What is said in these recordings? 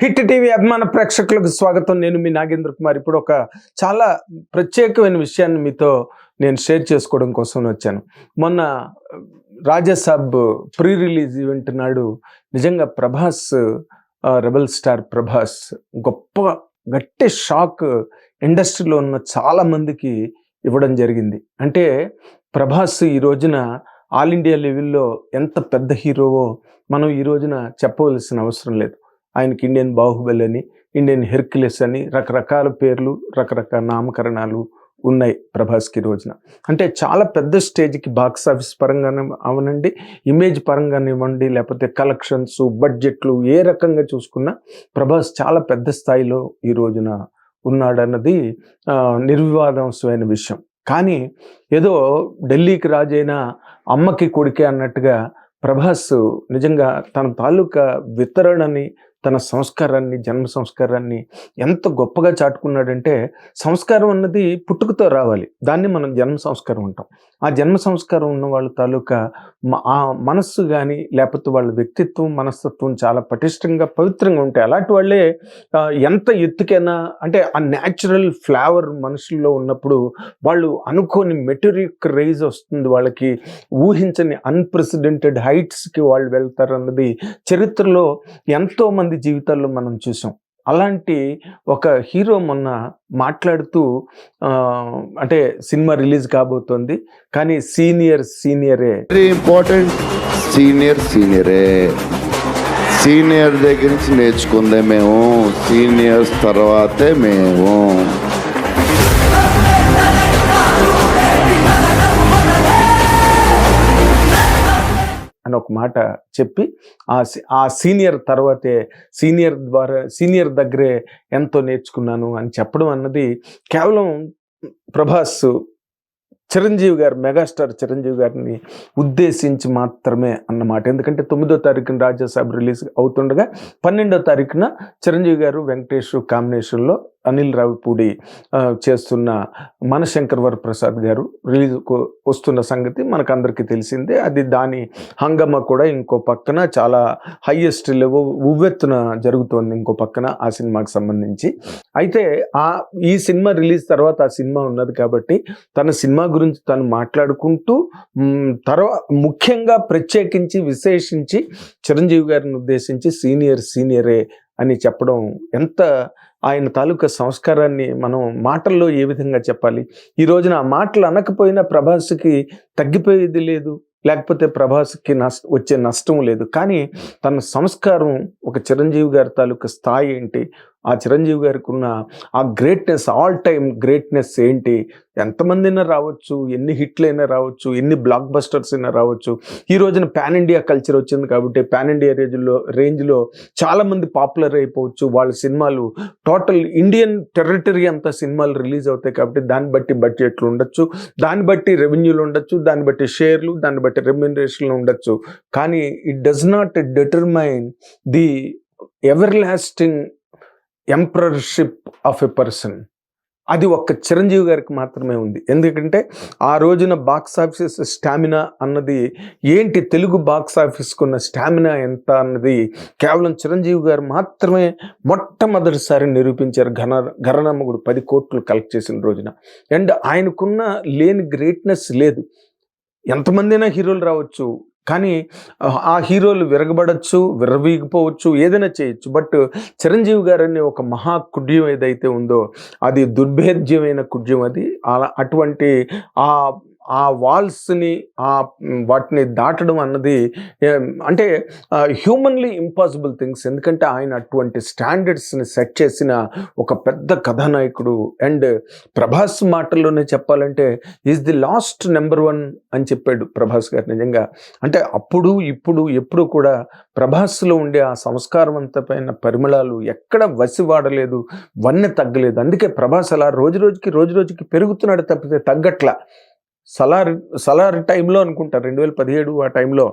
Hit TV అభిమాన ప్రేక్షకులకు స్వాగతం. నేను మీ నాగేంద్ర కుమార్. ఇప్పుడు ఒక చాలా ప్రత్యేకమైన విషయాన్ని మీతో నేను షేర్ చేసుకోవడం కోసం వచ్చాను. మొన్న రాజాసాబ్ ప్రీ రిలీజ్ ఈవెంట్ నాడు నిజంగా ప్రభాస్ రెబల్ స్టార్ ప్రభాస్ గొప్ప గట్టి షాక్ ఇండస్ట్రీలో ఉన్న చాలా మందికి ఇవ్వడం జరిగింది. అంటే ప్రభాస్ ఈ రోజున ఆల్ ఇండియా లెవెల్లో ఎంత పెద్ద హీరోవో మనం ఈ రోజున చెప్పవలసిన అవసరం లేదు. ఆయనకి ఇండియన్ బాహుబలి అని ఇండియన్ హెర్క్యులెస్ అని రకరకాల పేర్లు రకరకాల నామకరణాలు ఉన్నాయి ప్రభాస్కి ఈ రోజున. అంటే చాలా పెద్ద స్టేజ్కి బాక్స్ ఆఫీస్ పరంగానే అవనండి ఇమేజ్ పరంగానివ్వండి లేకపోతే కలెక్షన్స్ బడ్జెట్లు ఏ రకంగా చూసుకున్నా ప్రభాస్ చాలా పెద్ద స్థాయిలో ఈ రోజున ఉన్నాడన్నది నిర్వివాదాంశమైన విషయం. కానీ ఏదో ఢిల్లీకి రాజైన అమ్మకి కొడుకే అన్నట్టుగా ప్రభాస్ నిజంగా తన తాలూకా వితరణని తన సంస్కారాన్ని జన్మ సంస్కారాన్ని ఎంత గొప్పగా చాటుకున్నాడంటే సంస్కారం అన్నది పుట్టుకతో రావాలి. దాన్ని మనం జన్మ సంస్కారం అంటాం. ఆ జన్మ సంస్కారం ఉన్న వాళ్ళ తాలూకా మ- ఆ మనస్సు కానీ లేకపోతే వాళ్ళ వ్యక్తిత్వం మనస్తత్వం చాలా పటిష్టంగా పవిత్రంగా ఉంటాయి. అలాంటి వాళ్ళే ఎంత ఎత్తుకైనా అంటే ఆ న్యాచురల్ ఫ్లేవర్ మనుషుల్లో ఉన్నప్పుడు వాళ్ళు అనుకోని మెటీరియల్ రైజ్ వస్తుంది వాళ్ళకి. ఊహించని అన్ప్రెసిడెంటెడ్ హైట్స్కి వాళ్ళు వెళ్తారు అన్నది చరిత్రలో ఎంతో మంది జీవితాల్లో మనం చూసాం. అలాంటి ఒక హీరో మొన్న మాట్లాడుతూ ఆ, అంటే సినిమా రిలీజ్ కాబోతోంది. కానీ సీనియర్ సీనియరే. వెరీ ఇంపార్టెంట్ సీనియర్ సీనియరే. సీనియర్ దగ్గర నుంచి నేర్చుకుందే మేము. సీనియర్స్ తర్వాతే మేము. అని ఒక మాట చెప్పి ఆ ఆ సీనియర్ తర్వాతే సీనియర్ ద్వారా సీనియర్ దగ్గరే ఎంతో నేర్చుకున్నాను అని చెప్పడం అన్నది కేవలం ప్రభాస్ చిరంజీవి గారు మెగాస్టార్ చిరంజీవి గారిని ఉద్దేశించి మాత్రమే అన్నమాట. ఎందుకంటే తొమ్మిదో తారీఖున రాజ్యసభ రిలీజ్ అవుతుండగా పన్నెండో తారీఖున చిరంజీవి గారు వెంకటేష్ కాంబినేషన్లో అనిల్ రావిపూడి చేస్తున్న మనశంకర్ వరప్రసాద్ గారు రిలీజ్ వస్తున్న సంగతి మనకు అందరికీ తెలిసిందే. అది దాని హంగమ కూడా ఇంకో పక్కన చాలా హయ్యెస్ట్ లెవెల్ ఉవ్వెత్తున జరుగుతోంది ఇంకో పక్కన ఆ సినిమాకి సంబంధించి. అయితే ఆ ఈ సినిమా రిలీజ్ తర్వాత ఆ సినిమా ఉన్నది కాబట్టి తన సినిమా గురించి తను మాట్లాడుకుంటూ తర్వాత ముఖ్యంగా ప్రత్యేకించి విశేషించి చిరంజీవి గారిని ఉద్దేశించి సీనియర్ సీనియరే అని చెప్పడం ఎంత ఆయన తాలూకా సంస్కారాన్ని మనం మాటల్లో ఏ విధంగా చెప్పాలి? ఈ రోజున ఆ మాటలు అనకపోయినా ప్రభాస్కి తగ్గిపోయేది లేదు. లేకపోతే ప్రభాస్కి నష్ట వచ్చే నష్టం లేదు. కానీ తన సంస్కారం ఒక చిరంజీవి గారి తాలూకా స్థాయి ఏంటి? ఆ చిరంజీవి గారికి ఉన్న ఆ గ్రేట్నెస్ ఆల్ టైమ్ గ్రేట్నెస్ ఏంటి? ఎంతమంది రావచ్చు ఎన్ని హిట్లు అయినా రావచ్చు ఎన్ని బ్లాక్ బస్టర్స్ అయినా రావచ్చు. ఈ రోజున పాన్ ఇండియా కల్చర్ వచ్చింది కాబట్టి పాన్ ఇండియా రేంజ్లో రేంజ్లో చాలామంది పాపులర్ అయిపోవచ్చు. వాళ్ళ సినిమాలు టోటల్ ఇండియన్ టెరిటరీ అంతా సినిమాలు రిలీజ్ అవుతాయి కాబట్టి దాన్ని బట్టి బడ్జెట్లు ఉండొచ్చు. దాన్ని బట్టి రెవెన్యూలు ఉండొచ్చు. దాన్ని బట్టి షేర్లు దాన్ని బట్టి రెమ్యూనరేషన్లు ఉండొచ్చు. కానీ it does not determine the everlasting emperorship of a person. అది ఒక్క చిరంజీవి గారికి మాత్రమే ఉంది. ఎందుకంటే ఆ రోజున బాక్స్ ఆఫీస్ స్టామినా అన్నది ఏంటి తెలుగు బాక్స్ ఆఫీస్కి ఉన్న స్టామినా ఎంత అన్నది కేవలం చిరంజీవి గారు మాత్రమే మొట్టమొదటిసారి నిరూపించారు ఘన ఘరణమ్మగుడు పది కోట్లు కలెక్ట్ చేసిన రోజున. అండ్ ఆయనకున్న లేని గ్రేట్నెస్ లేదు. ఎంతమందైనా హీరోలు రావచ్చు. కానీ ఆ హీరోలు విరగబడచ్చు విరవీగిపోవచ్చు ఏదైనా చేయొచ్చు. బట్ చిరంజీవి గారు అనే ఒక మహా కుడ్యం ఏదైతే ఉందో అది దుర్భేద్యమైన కుడ్యం అది. అలా అటువంటి ఆ ఆ వాల్స్ని ఆ వాటిని దాటడం అన్నది అంటే హ్యూమన్లీ ఇంపాసిబుల్ థింగ్స్ ఎందుకంటే ఆయన అటువంటి స్టాండర్డ్స్ని సెట్ చేసిన ఒక పెద్ద కథానాయకుడు. అండ్ ప్రభాస్ మాటల్లోనే చెప్పాలంటే is the last number one అని చెప్పాడు ప్రభాస్ గారు నిజంగా. అంటే అప్పుడు ఇప్పుడు ఎప్పుడు కూడా ప్రభాస్లో ఉండే ఆ సంస్కారవంతమైన పరిమళాలు ఎక్కడ వసి వాడలేదు వన్నె తగ్గలేదు. అందుకే ప్రభాస్ అలా రోజు రోజుకి రోజు రోజుకి పెరుగుతున్నాడు తప్పితే తగ్గట్లా. సలార్ సలార్ టైంలో అనుకుంటా రెండు వేల పదిహేడు ఆ టైంలో.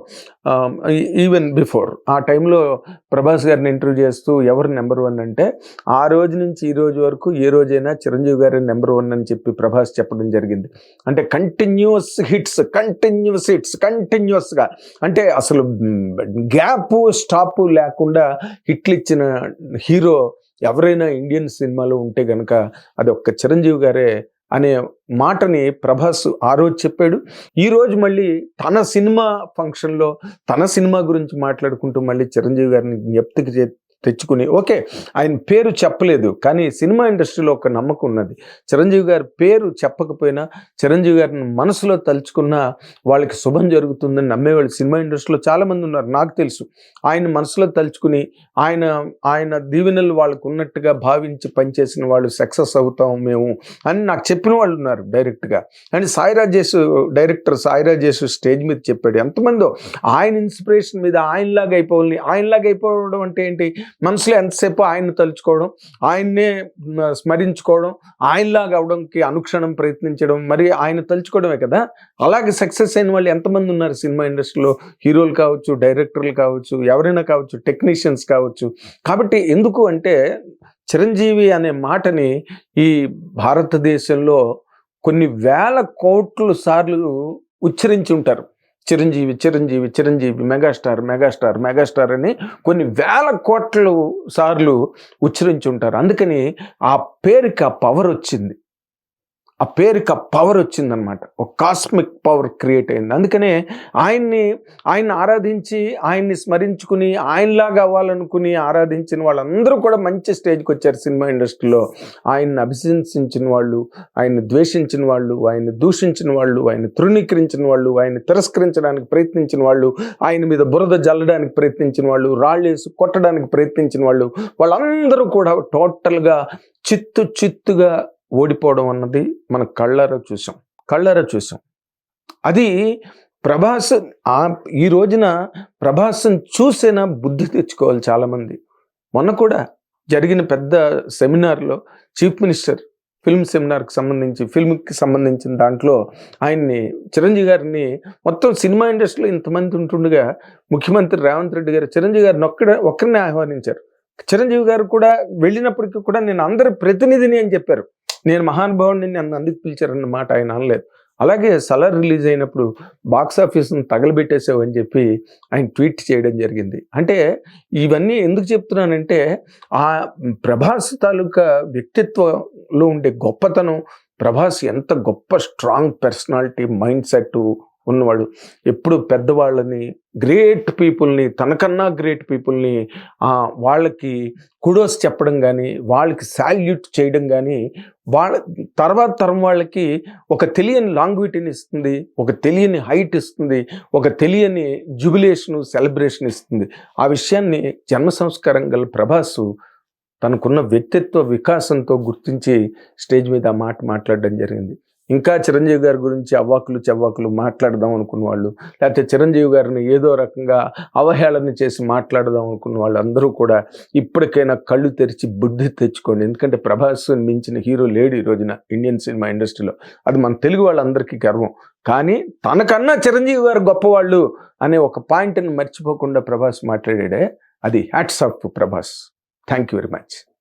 ఈవెన్ బిఫోర్ ఆ టైంలో ప్రభాస్ గారిని ఇంటర్వ్యూ చేస్తూ ఎవరు నెంబర్ వన్ అంటే ఆ రోజు నుంచి ఈ రోజు వరకు ఏ రోజైనా చిరంజీవి గారి నెంబర్ వన్ అని చెప్పి ప్రభాస్ చెప్పడం జరిగింది. అంటే కంటిన్యూస్ హిట్స్ కంటిన్యూస్ హిట్స్ కంటిన్యూస్గా అంటే అసలు గ్యాప్ స్టాప్ లేకుండా హిట్లు ఇచ్చిన హీరో ఎవరైనా ఇండియన్ సినిమాలో ఉంటే కనుక అది ఒక్క చిరంజీవి గారే అనే మాటని ప్రభాస్ ఆ రోజు చెప్పాడు. ఈ రోజు మళ్ళీ తన సినిమా ఫంక్షన్లో తన సినిమా గురించి మాట్లాడుకుంటూ మళ్ళీ చిరంజీవి గారిని జ్ఞప్తికి చే- తెచ్చుకుని. ఓకే ఆయన పేరు చెప్పలేదు కానీ సినిమా ఇండస్ట్రీలో ఒక నమ్మకం ఉన్నది. చిరంజీవి గారి పేరు చెప్పకపోయినా చిరంజీవి గారిని మనసులో తలుచుకున్న వాళ్ళకి శుభం జరుగుతుందని నమ్మేవాళ్ళు సినిమా ఇండస్ట్రీలో చాలామంది ఉన్నారు నాకు తెలుసు. ఆయన మనసులో తలుచుకుని ఆయన ఆయన దీవెనలు వాళ్ళకు ఉన్నట్టుగా భావించి పనిచేసిన వాళ్ళు సక్సెస్ అవుతాం మేము అని నాకు చెప్పిన వాళ్ళు ఉన్నారు డైరెక్ట్గా. And Sai Rajesh director Sai Rajesh stage మీద చెప్పాడు ఎంతమందో ఆయన ఇన్స్పిరేషన్ మీద ఆయనలాగా అయిపోవాలని ఆయనలాగా అయిపోవడం అంటే ఏంటి? మనసులో ఎంతసేపు ఆయన్ని తలుచుకోవడం ఆయన్నే స్మరించుకోవడం ఆయనలాగా అవడంకి అనుక్షణం ప్రయత్నించడం మరి ఆయన తలుచుకోవడమే కదా? అలాగే సక్సెస్ అయిన వాళ్ళు ఎంతమంది ఉన్నారు సినిమా ఇండస్ట్రీలో? హీరోలు కావచ్చు డైరెక్టర్లు కావచ్చు ఎవరైనా కావచ్చు టెక్నీషియన్స్ కావచ్చు. కాబట్టి ఎందుకు అంటే చిరంజీవి అనే మాటని ఈ భారతదేశంలో కొన్ని వేల కోట్ల సార్లు ఉచ్చరించి ఉంటారు. Chiranjeevi Chiranjeevi Chiranjeevi megastar megastar megastar అని కొన్ని వేల కోట్ల సార్లు ఉచ్చరించి ఉంటారు అందుకని ఆ పేరుకి ఆ పవర్ వచ్చింది. ఆ పేరుకి ఆ పవర్ వచ్చిందనమాట ఒక కాస్మిక్ పవర్ క్రియేట్ అయింది. అందుకనే ఆయన్ని ఆయన్ని ఆరాధించి ఆయన్ని స్మరించుకుని ఆయనలాగా అవ్వాలనుకుని ఆరాధించిన వాళ్ళందరూ కూడా మంచి స్టేజ్కి వచ్చారు సినిమా ఇండస్ట్రీలో. ఆయన్ని అభిశంసించిన వాళ్ళు ఆయన్ని ద్వేషించిన వాళ్ళు ఆయన్ని దూషించిన వాళ్ళు ఆయన తృణీకరించిన వాళ్ళు ఆయన్ని తిరస్కరించడానికి ప్రయత్నించిన వాళ్ళు ఆయన మీద బురద జల్లడానికి ప్రయత్నించిన వాళ్ళు రాళ్ళేసి కొట్టడానికి ప్రయత్నించిన వాళ్ళు వాళ్ళందరూ కూడా టోటల్గా చిత్తు చిత్తుగా ఓడిపోవడం అన్నది మన కళ్ళారా చూసాం కళ్ళారా చూసాం. అది ప్రభాస్ ఆ ఈ రోజున ప్రభాస్ని చూసేనా బుద్ధి తెచ్చుకోవాలి చాలామంది. మొన్న కూడా జరిగిన పెద్ద సెమినార్లో చీఫ్ మినిస్టర్ ఫిల్మ్ సెమినార్కి సంబంధించి ఫిల్మ్కి సంబంధించిన దాంట్లో ఆయన్ని చిరంజీవి గారిని మొత్తం సినిమా ఇండస్ట్రీలో ఇంతమంది ఉంటుండగా ముఖ్యమంత్రి రేవంత్ రెడ్డి గారు చిరంజీవి గారిని ఒక్కడ ఒక్కరిని ఆహ్వానించారు. చిరంజీవి గారు కూడా వెళ్ళినప్పటికీ కూడా నేను అందరి ప్రతినిధిని అని చెప్పారు. నేను మహానుభావుడిని నన్ను అందుకు పిలిచారన్నమాట ఆయన అనలేదు. అలాగే సలార్ రిలీజ్ అయినప్పుడు బాక్స్ ఆఫీస్ని తగలబెట్టేసావు అని చెప్పి ఆయన ట్వీట్ చేయడం జరిగింది. అంటే ఇవన్నీ ఎందుకు చెప్తున్నానంటే ఆ ప్రభాస్ తాలూకా వ్యక్తిత్వంలో ఉండే గొప్పతనం ప్రభాస్ ఎంత గొప్ప స్ట్రాంగ్ పర్సనాలిటీ మైండ్ సెట్ ఉన్నవాడు. ఎప్పుడు పెద్దవాళ్ళని గ్రేట్ పీపుల్ని తనకన్నా గ్రేట్ పీపుల్ని వాళ్ళకి కుడోస్ చెప్పడం కానీ వాళ్ళకి సాల్యూట్ చేయడం కానీ వాళ్ళ తర్వాత తరం వాళ్ళకి ఒక తెలియని లాంగ్విటీని ఇస్తుంది ఒక తెలియని హైట్ ఇస్తుంది ఒక తెలియని జుబిలేషను సెలబ్రేషన్ ఇస్తుంది. ఆ విషయాన్ని జన్మ సంస్కారం గల ప్రభాసు తనకున్న వ్యక్తిత్వ వికాసంతో గుర్తించి స్టేజ్ మీద ఆ మాట మాట్లాడడం జరిగింది. ఇంకా చిరంజీవి గారి గురించి అవ్వాకులు చెవ్వాకులు మాట్లాడదాం అనుకున్న వాళ్ళు లేకపోతే చిరంజీవి గారిని ఏదో రకంగా అవహేళన చేసి మాట్లాడదాం అనుకున్న వాళ్ళు అందరూ కూడా ఇప్పటికైనా కళ్ళు తెరిచి బుద్ధి తెచ్చుకోండి. ఎందుకంటే ప్రభాస్ మించిన హీరో లేడు ఈ రోజున ఇండియన్ సినిమా ఇండస్ట్రీలో. అది మన తెలుగు వాళ్ళందరికీ గర్వం. కానీ తనకన్నా చిరంజీవి గారు గొప్పవాళ్ళు అనే ఒక పాయింట్ని మర్చిపోకుండా ప్రభాస్ మాట్లాడాడే అది hats off Prabhas. Thank you very much.